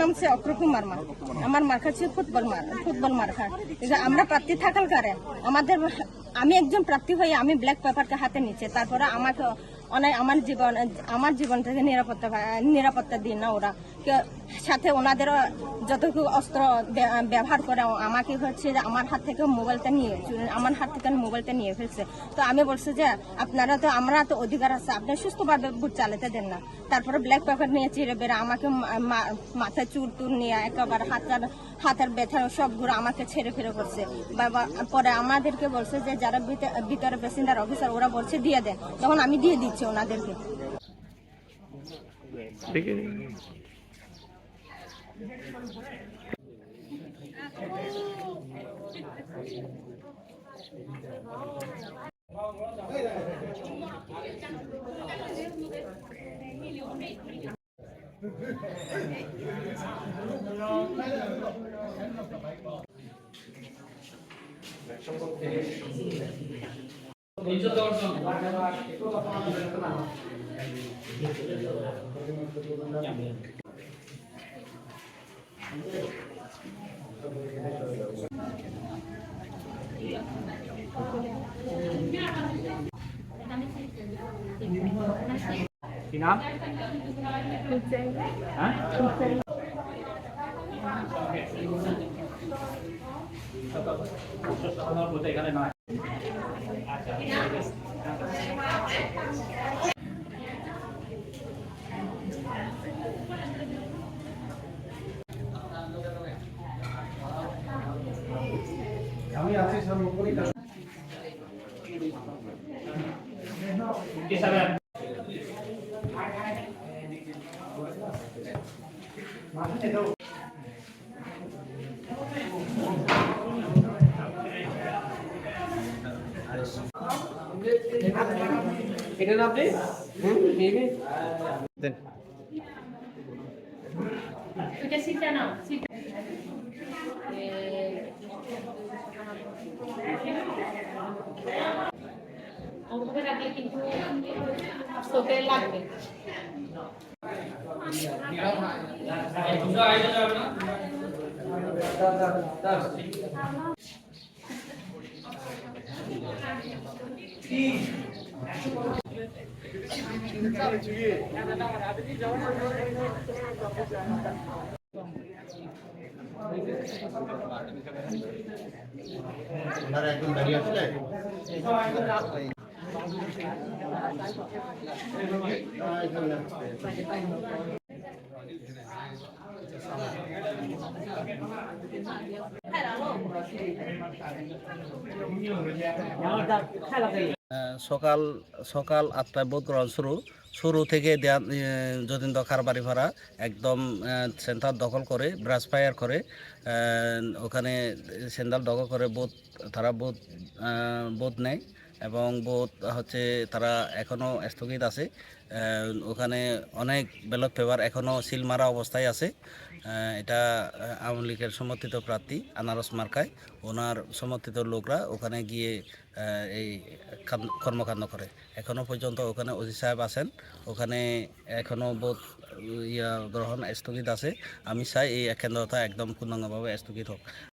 নাম হচ্ছে অক্রকুমার মা। আমার মার্কা হচ্ছে ফুটবল মার, ফুটবল মার্কা আমরা প্রার্থী থাকার কারে আমাদের আমি একজন প্রার্থী হয়ে আমি ব্ল্যাক পেপারকে হাতে নিচ্ছে তারপরে আমাকে অনেক আমার জীবন আমার জীবন থেকে নিরাপত্তা নিরাপত্তা দিন না ওরা। সাথে ওনাদেরও যতটুকু অস্ত্র ব্যবহার করে আমাকে হচ্ছে যে আমার হাত থেকে মোবাইলটা নিয়ে আমার হাত থেকে মোবাইলটা নিয়ে ফেলছে। তো আমি বলছি যে, আপনারা তো আমরা তো অধিকার আছে, আপনি সুস্থভাবে বুট চালাতে দেন না। তারপরে ব্ল্যাক পেপার নিয়ে চিড়ে বেড়ে আমাকে মাথায় চুর টুর নিয়ে একেবারে হাতার হাতের ব্যথা সব ঘুরে আমাকে ছেড়ে ফেরে করছে। পরে আমাদেরকে বলছে যে, যারা ভিতরে প্যাসেঞ্জার অফিসার ওরা বলছে দিয়ে দেয় তখন আমি দিয়ে দিচ্ছি ওনাদেরকে। ঠিক আছে। 嗯好的好的嗯好的嗯好的嗯好的嗯的 কি নাম হ্যাঁ আমার বলতে এখানে নয় আচ্ছা কি সাহেব Oiga, cita no, cita. অঙ্কটা রাখলে কিন্তু চোখে লাগবে সকাল সকাল আটটায় ভোট গ্রহণ শুরু। শুরু থেকে যতীন্দ্র খারবাড়ি ভাড়া একদম সেন্টার দখল করে ব্রাশ ফায়ার করে ওখানে সেন্টার দখল করে, বোধ, তারা বোধ বোধ নেয়। এবং বোধ হচ্ছে তারা এখনও স্থগিত আছে। ওখানে অনেক ব্যালট পেপার এখনও সিল মারা অবস্থায় আছে। এটা আওয়ামী লীগের সমর্থিত প্রার্থী আনারস মার্কায়। ওনার সমর্থিত লোকরা ওখানে গিয়ে এই কর্মকাণ্ড করে। এখনও পর্যন্ত ওখানে ওসি সাহেব আছেন। ওখানে এখনও বোধ ইয়া গ্রহণ স্থগিত আছে। আমি চাই এই কেন্দ্রটা একদম পূর্ণাঙ্গভাবে স্থগিত হোক।